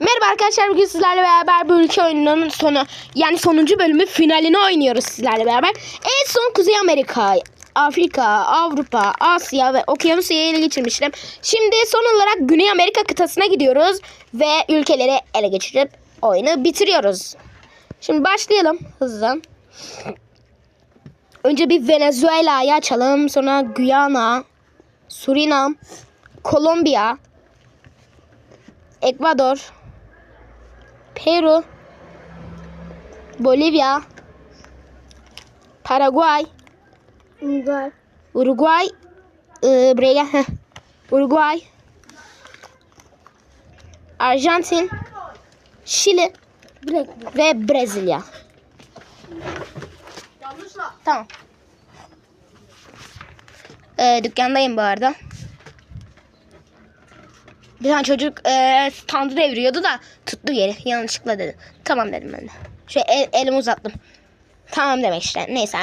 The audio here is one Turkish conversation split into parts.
Merhaba arkadaşlar bugün sizlerle beraber bu ülke oyununun sonu yani sonuncu bölümü finalini oynuyoruz sizlerle beraber. En son Kuzey Amerika, Afrika, Avrupa, Asya ve Okyanusya'yı ele geçirmiştim. Şimdi son olarak Güney Amerika kıtasına gidiyoruz ve ülkeleri ele geçirip oyunu bitiriyoruz. Şimdi başlayalım hızlı. Önce bir Venezuela'yı açalım. Sonra Guyana, Surinam, Kolombiya, Ekvador, Peru, Bolivya, Paraguay, Uruguay. Uruguay, buraya gel. heh. Uruguay, Arjantin, Şili ve Brezilya. Tamam. Ee, dükkandayım bu arada. Bir tane çocuk e, standı deviriyordu da tuttu geri. Yanlışlıkla dedi. Tamam dedim ben de. Şöyle el, elimi uzattım. Tamam demek işte. Neyse.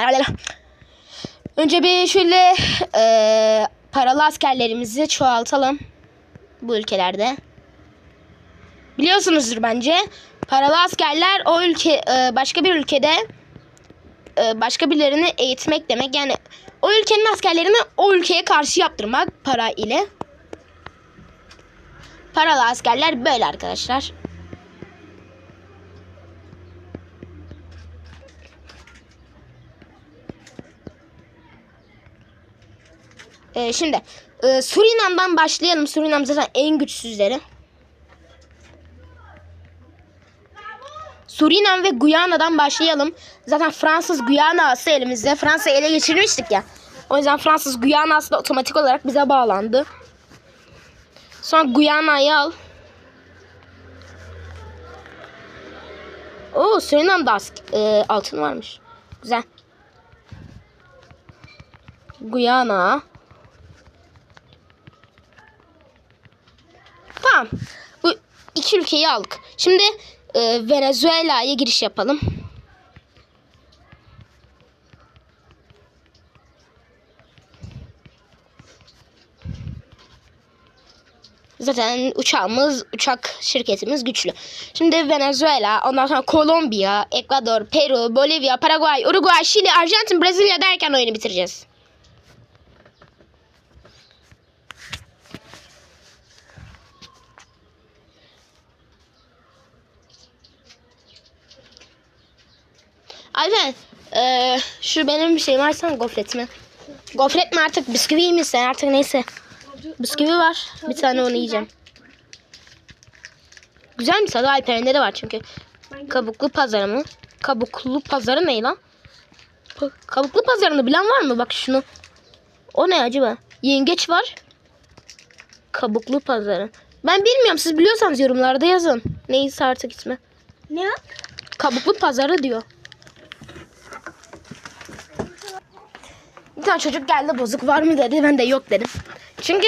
Önce bir şöyle e, paralı askerlerimizi çoğaltalım. Bu ülkelerde. Biliyorsunuzdur bence. Paralı askerler o ülke e, başka bir ülkede e, başka birilerini eğitmek demek. Yani o ülkenin askerlerini o ülkeye karşı yaptırmak para ile. Paralı askerler böyle arkadaşlar. Ee, şimdi e, Surinam'dan başlayalım. Surinam zaten en güçsüzleri. Surinam ve Guyana'dan başlayalım. Zaten Fransız Guyana'sı elimizde. Fransa'yı ele geçirmiştik ya. O yüzden Fransız Guyana'sı da otomatik olarak bize bağlandı. Sonra Guyana'yı al. Oo Surinam'da ask- e, altın varmış. Güzel. Guyana. Tamam. Bu iki ülkeyi aldık. Şimdi e, Venezuela'ya giriş yapalım. Zaten uçağımız, uçak şirketimiz güçlü. Şimdi Venezuela, ondan sonra Kolombiya, Ekvador, Peru, Bolivya, Paraguay, Uruguay, Şili, Arjantin, Brezilya derken oyunu bitireceğiz. Alper, eee, şu benim şeyim varsan gofretimi. Gofret mi artık bisküvi mi sen artık neyse. Bisküvi var. Bir tane onu yiyeceğim. Güzel mi tadı Alper'inde de var çünkü. Kabuklu pazarı mı? Kabuklu pazarı ne lan? Kabuklu pazarını bilen var mı? Bak şunu. O ne acaba? Yengeç var. Kabuklu pazarı. Ben bilmiyorum. Siz biliyorsanız yorumlarda yazın. Neyse artık ismi. Ne? Kabuklu pazarı diyor. Tane çocuk geldi bozuk var mı dedi. Ben de yok dedim. Çünkü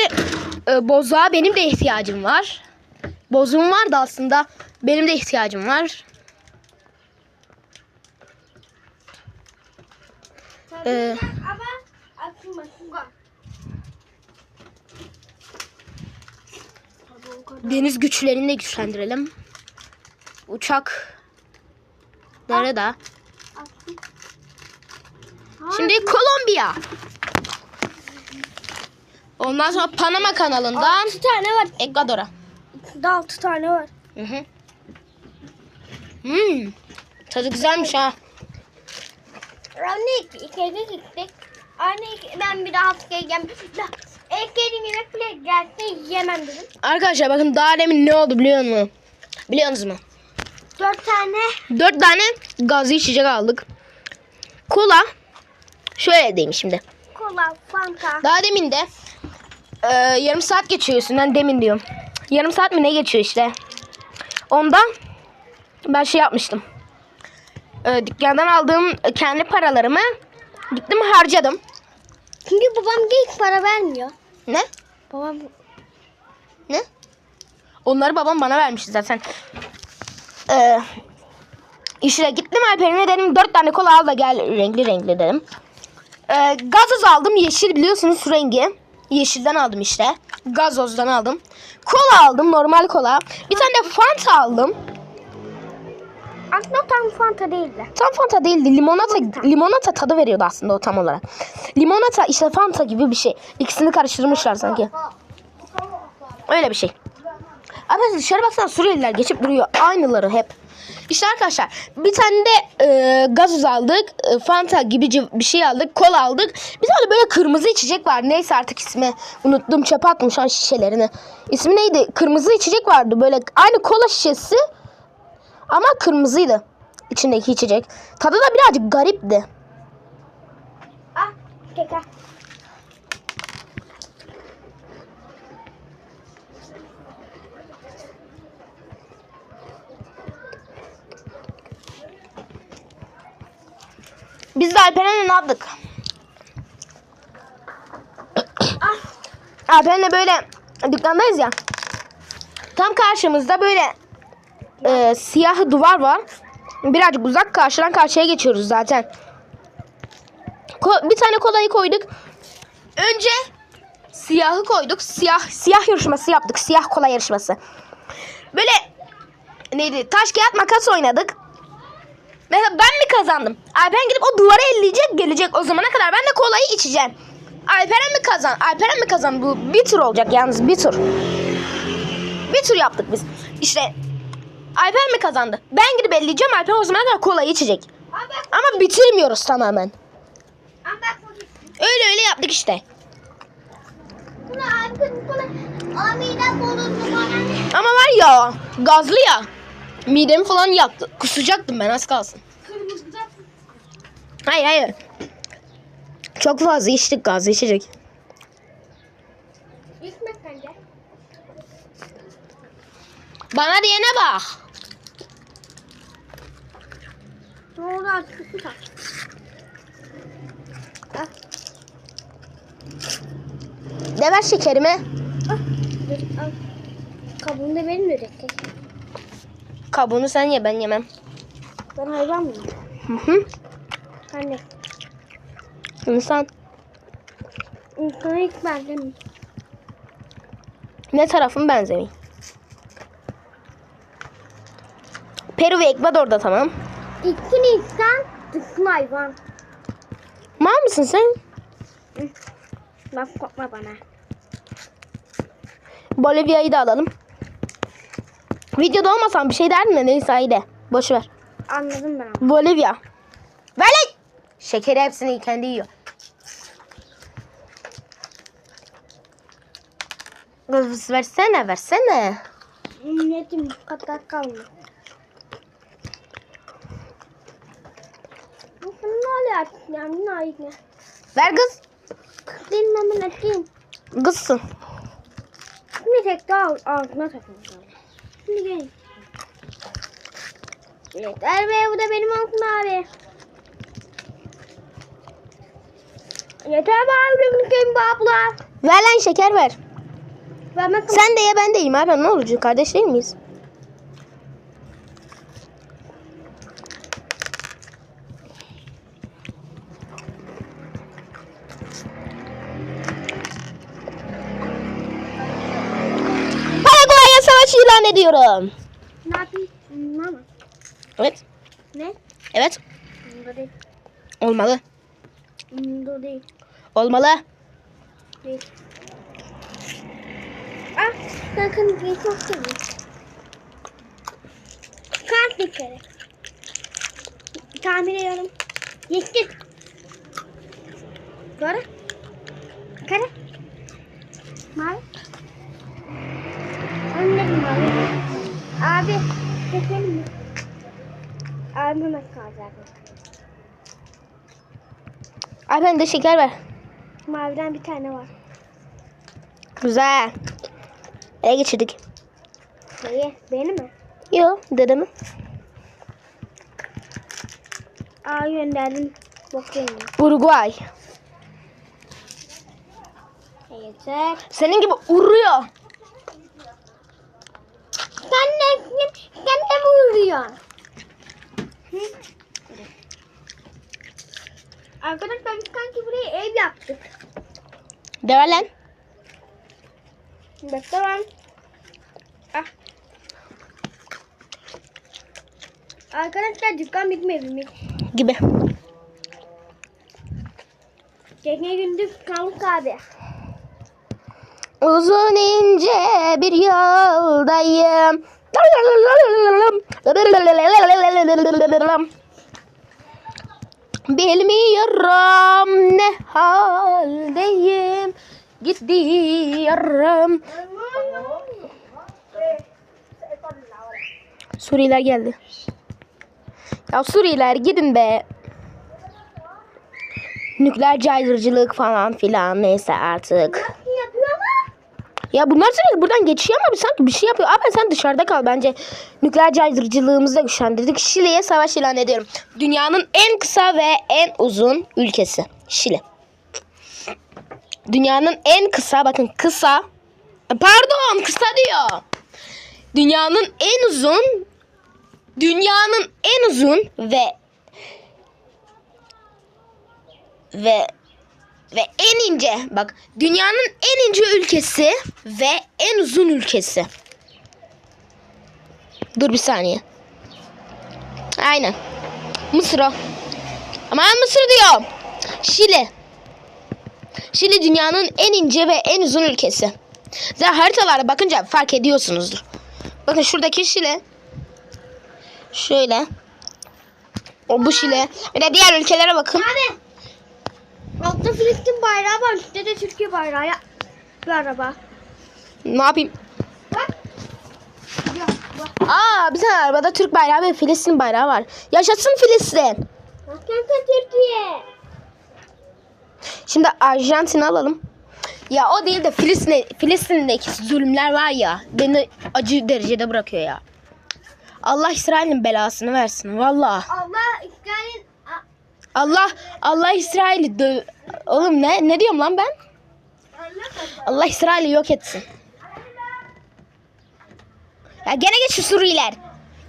e, bozuğa benim de ihtiyacım var. Bozuğum var da aslında benim de ihtiyacım var. Ee, deniz güçlerini de güçlendirelim. Uçak. Nerede? Şimdi Kolombiya. Ondan sonra Panama kanalından 6 tane var. Ekvador'a. Daha 6 tane var. Hı hı. Hmm. Tadı güzelmiş ha. Anne iki kere gittik. Anne ben bir daha artık yiyeceğim. İlk yediğim yemek bile gelse yemem dedim. Arkadaşlar bakın daha demin ne oldu biliyor musun? Biliyorsunuz mu? 4 tane. Dört tane gazlı içecek aldık. Kola. Şöyle diyeyim şimdi. Kola, fanta. Daha demin de e, yarım saat geçiyor üstünden demin diyorum. Yarım saat mi ne geçiyor işte. Ondan ben şey yapmıştım. E, dükkandan aldığım kendi paralarımı gittim harcadım. Çünkü babam hiç para vermiyor. Ne? Babam Ne? Onları babam bana vermişti zaten. Ee, işte gittim Alper'ime dedim dört tane kola al da gel renkli renkli dedim. Ee, gazoz aldım yeşil biliyorsunuz rengi. Yeşilden aldım işte. Gazozdan aldım. Kola aldım. Normal kola. Bir tane de Fanta aldım. Aslında tam Fanta değildi. Tam Fanta değildi. Limonata, limonata tadı veriyordu aslında o tam olarak. Limonata işte Fanta gibi bir şey. İkisini karıştırmışlar sanki. Öyle bir şey. Arkadaşlar dışarı baksana Suriyeliler geçip duruyor. Aynıları hep. İşte arkadaşlar bir tane de e, gazoz aldık. e, Fanta gibi bir şey aldık. Kola aldık. Bir tane böyle kırmızı içecek var. Neyse artık ismi unuttum. Çöpe attım şu an şişelerini. İsmi neydi? Kırmızı içecek vardı. Böyle aynı kola şişesi ama kırmızıydı. içindeki içecek. Tadı da birazcık garipti. Ah tekrar. Biz de Alperen'le ne yaptık? Alperen'le böyle dükkandayız ya. Tam karşımızda böyle e, siyah duvar var. Birazcık uzak karşıdan karşıya geçiyoruz zaten. Ko- bir tane kolayı koyduk. Önce siyahı koyduk. Siyah siyah yarışması yaptık. Siyah kola yarışması. Böyle neydi? Taş kağıt makas oynadık. Mesela ben mi kazandım? Alperen gidip o duvara elleyecek gelecek. O zamana kadar ben de kolayı içeceğim. Alperen mi kazan? Alperen mi kazan? Bu bir tur olacak yalnız bir tur. Bir tur yaptık biz. İşte Alperen mi kazandı? Ben gidip elleyeceğim Alperen o zamana kadar kolayı içecek. Ama bitirmiyoruz tamamen. Öyle öyle yaptık işte. Ama var ya gazlı ya. Midemi falan yaktı. Kusacaktım ben az kalsın. Kırmızı. Hayır hayır. Çok fazla içtik gazlı içecek. Bana diyene bak. Ne oldu artık. Ah, ver şekerimi. ah. Al. Kabuğunu da de dökecek. Kabuğunu sen ye ben yemem. Ben hayvan mıyım? Hı hı. Anne. İnsan İnsana hiç benzemiyor. ne tarafın benzemiyor. Peru ve Ekvador'da tamam. İki insan dışın hayvan. Mal mısın sen? Bak korkma bana. Bolivya'yı da alalım. Videoda olmasam bir şey derdim de neyse haydi. Boş ver. Anladım ben ama. Bolivya. Lan. Şekeri hepsini kendi yiyor. Kız versene versene. Niyetim bu kadar kalmıyor. Bu Ne oluyor artık ya? Ne oluyor? Ver kız. Dinlemem ettiğin. Kızsın. Şimdi tek daha ağzına takılacağım. Şimdi gelin. Yeter be bu da benim olsun abi. Yeter be abi bakayım bu abla. Ver lan şeker ver. Bakın. Sen de ye ben de yiyeyim abi ne olacak kardeş değil miyiz? Ediyorum. Ne yapayım? Evet. Ne? Evet. Bunda değil. Olmalı. Bunda değil. Olmalı. Değil. Ah, kırmızıyı çok seviyorum. Kart bir kere. Tahmin ediyorum. Yeşil. Doğru. Kare. Abi ben de şeker ver. Maviden bir tane var. Güzel. Ele geçirdik. Neyi? Beni mi? Yo dedemi. Aa gönderdim. Bakıyorum. Uruguay. Yeter. Senin gibi uruyor. Sen ne, sen ne vuruyorsun? Hı? Arkadaşlar biz kanki buraya ev yaptık. De ver lan. Bekle lan. Ah. Arkadaşlar dükkan bitmiyor mi? Gibi. Tekne gündüz kaldık abi. Uzun ince bir yoldayım. Bilmiyorum ne haldeyim. Gidiyorum. Suriyeliler geldi. Ya Suriyeliler gidin be. Nükleer caydırıcılık falan filan neyse artık. Ya bunlar sürekli buradan geçiyor ama sanki bir şey yapıyor. Abi sen dışarıda kal bence. Nükleer caydırıcılığımızı da güçlendirdik. Şili'ye savaş ilan ediyorum. Dünyanın en kısa ve en uzun ülkesi. Şili. Dünyanın en kısa bakın kısa. Pardon kısa diyor. Dünyanın en uzun dünyanın en uzun ve ve ve en ince bak dünyanın en ince ülkesi ve en uzun ülkesi. Dur bir saniye. Aynen. Mısır o. Aman Mısır diyor. Şili. Şili dünyanın en ince ve en uzun ülkesi. Zaten haritalara bakınca fark ediyorsunuzdur. Bakın şuradaki Şili. Şöyle. O bu Şili. Bir de diğer ülkelere bakın. Abi. Altta Filistin bayrağı var. Üstte de Türkiye bayrağı. Ya. Bir araba. Ne yapayım? Bak. Aa tane arabada Türk bayrağı ve Filistin bayrağı var. Yaşasın Filistin. Kanka Türkiye. Şimdi Arjantin'i alalım. Ya o değil de Filistin, Filistin'deki zulümler var ya beni acı derecede bırakıyor ya. Allah İsrail'in belasını versin vallahi. Allah İsrail'in A- Allah Allah İsrail'i dö Oğlum ne ne diyorum lan ben? Allah İsrail'i yok etsin. Ya gene geç şu Suriyeliler.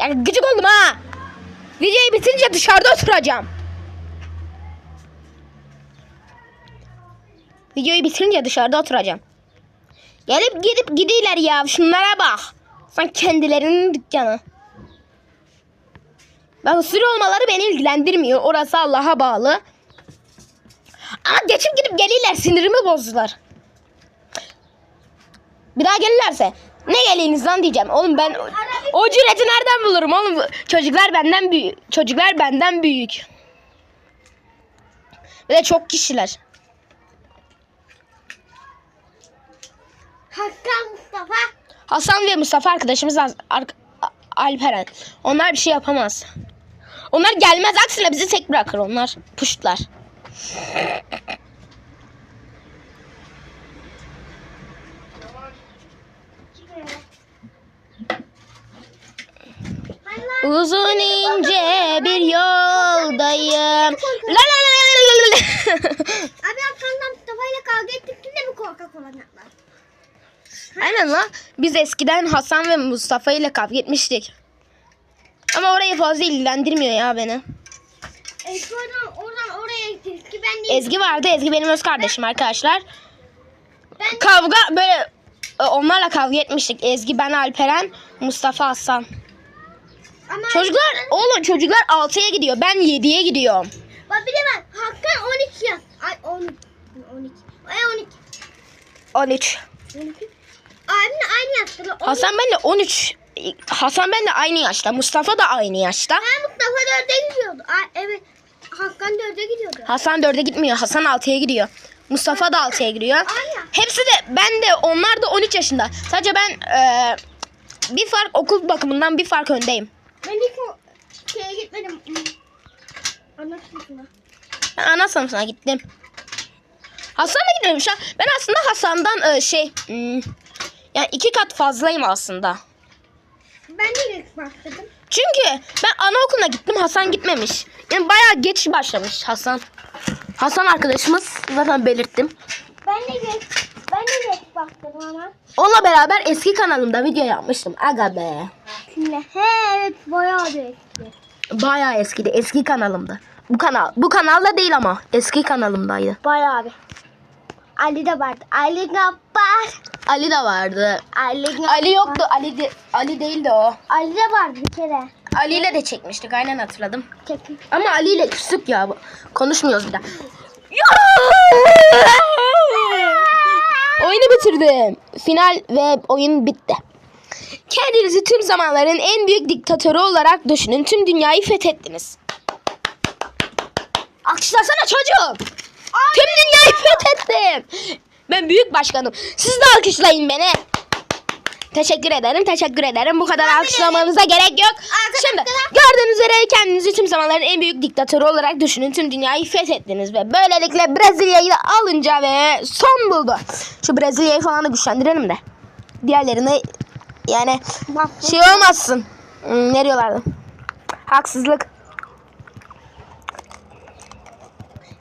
Yani gıcık oldum ha. Videoyu bitirince dışarıda oturacağım. Videoyu bitirince dışarıda oturacağım. Gelip gidip gidiyorlar ya. Şunlara bak. Sen kendilerinin dükkanı. Bak Suri olmaları beni ilgilendirmiyor. Orası Allah'a bağlı. Ama geçip gidip geliyorlar. Sinirimi bozdular. Bir daha gelirlerse ne geliniz lan diyeceğim. Oğlum ben o, cüreti nereden bulurum oğlum? Çocuklar benden büyük. Çocuklar benden büyük. Ve de çok kişiler. Hakan Mustafa. Hasan ve Mustafa arkadaşımız Alperen. Onlar bir şey yapamaz. Onlar gelmez aksine bizi tek bırakır onlar. Puştlar. Uzun ince bir yoldayım. La la la la la la. Abi Hakan'la Mustafa ile kavga ettik. Yine mi korkak olanaklar? Aynen lan. Biz eskiden Hasan ve Mustafa ile kavga etmiştik. Ama orayı fazla ilgilendirmiyor ya beni. Eski oradan, oradan oraya gittik ki ben de Ezgi vardı. Ezgi benim öz kardeşim arkadaşlar. ben Kavga böyle e, onlarla kavga etmiştik. Ezgi, ben, Alperen, Mustafa, Hasan. ama Çocuklar, oğlum çocuklar 6'ya gidiyor. Ben 7'ye gidiyorum. Bak bir de bak Hakan 12 yaş. Ay 10 12. Ay 12. 13. 12. Abimle aynı. On- Hasan benle 13. Hasan benle aynı yaşta. Mustafa da aynı yaşta. Ha Mustafa 4'e gidiyordu. Ay evet. Hakan 4'e gidiyordu. Hasan 4'e gitmiyor. Hasan 6'ya gidiyor. Mustafa da 6'ya giriyor. Aynen. Hepsi de ben de onlar da 13 yaşında. Sadece ben e, bir fark okul bakımından bir fark öndeyim. Ben hiç şeye gitmedim. Hmm. Anlatmışsın. Ben ana sınıfına gittim. Hasan'a gidiyorum şu an. Ben aslında Hasan'dan e, şey hmm, yani iki kat fazlayım aslında. Ben de ilk başladım. Çünkü ben anaokuluna gittim Hasan gitmemiş. Yani bayağı geç başlamış Hasan. Hasan arkadaşımız zaten belirttim. Ben de geç. Ben de geç başladım ama. Onunla beraber eski kanalımda video yapmıştım. Aga be. Şimdi he evet bayağı da eski. Bayağı eskidi. Eski kanalımda. Bu kanal. Bu kanalda değil ama. Eski kanalımdaydı. Bayağı bir. Ali de vardı. Ali Gappar. Ali de vardı. Ali Gappar. Ali yoktu. Ali de, Ali değildi o. Ali de vardı bir kere. Ali ile de çekmiştik. Aynen hatırladım. Çekin. Ama Ali ile küstük ya. Konuşmuyoruz bir daha. Oyunu bitirdim. Final ve oyun bitti. Kendinizi tüm zamanların en büyük diktatörü olarak düşünün. Tüm dünyayı fethettiniz. Alkışlasana çocuğum. Tüm dünyayı fethettim. Ben büyük başkanım. Siz de alkışlayın beni. Teşekkür ederim, teşekkür ederim. Bu kadar alkışlamanıza gerek yok. Şimdi gördüğünüz üzere kendinizi tüm zamanların en büyük diktatörü olarak düşünün. Tüm dünyayı fethettiniz ve böylelikle Brezilya'yı da alınca ve son buldu. Şu Brezilya'yı falan da güçlendirelim de. Diğerlerine yani şey olmasın. Hmm, Ne diyorlardı? Haksızlık.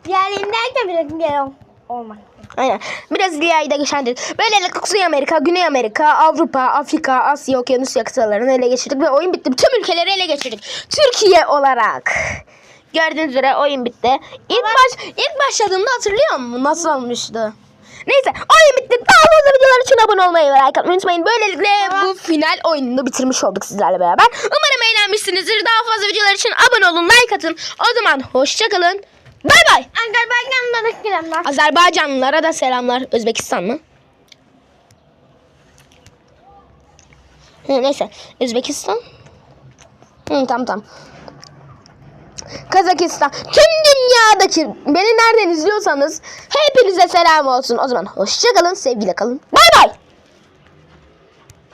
Diğerlerinden de bir gel olmak. Aynen. Brezilya'yı da güçlendirdik. Böylelikle Kuzey Amerika, Güney Amerika, Avrupa, Afrika, Asya, Okyanusya kıtalarını ele geçirdik ve oyun bitti. Bütün ülkeleri ele geçirdik. Türkiye olarak. Gördüğünüz üzere oyun bitti. İlk baş ilk başladığımda hatırlıyor musun? Nasıl olmuştu? Neyse oyun bitti. Daha fazla videolar için abone olmayı ve like atmayı unutmayın. Böylelikle bu final oyununu bitirmiş olduk sizlerle beraber. Umarım eğlenmişsinizdir. Daha fazla videolar için abone olun, like atın. O zaman hoşçakalın. Bay bay. Azerbaycan'da da girenler. Azerbaycanlılara da selamlar. Özbekistan mı? Hı, neyse. Özbekistan. Hı, tamam tamam. Kazakistan. Tüm dünyadaki beni nereden izliyorsanız hepinize selam olsun. O zaman hoşçakalın. Sevgiyle kalın. Bay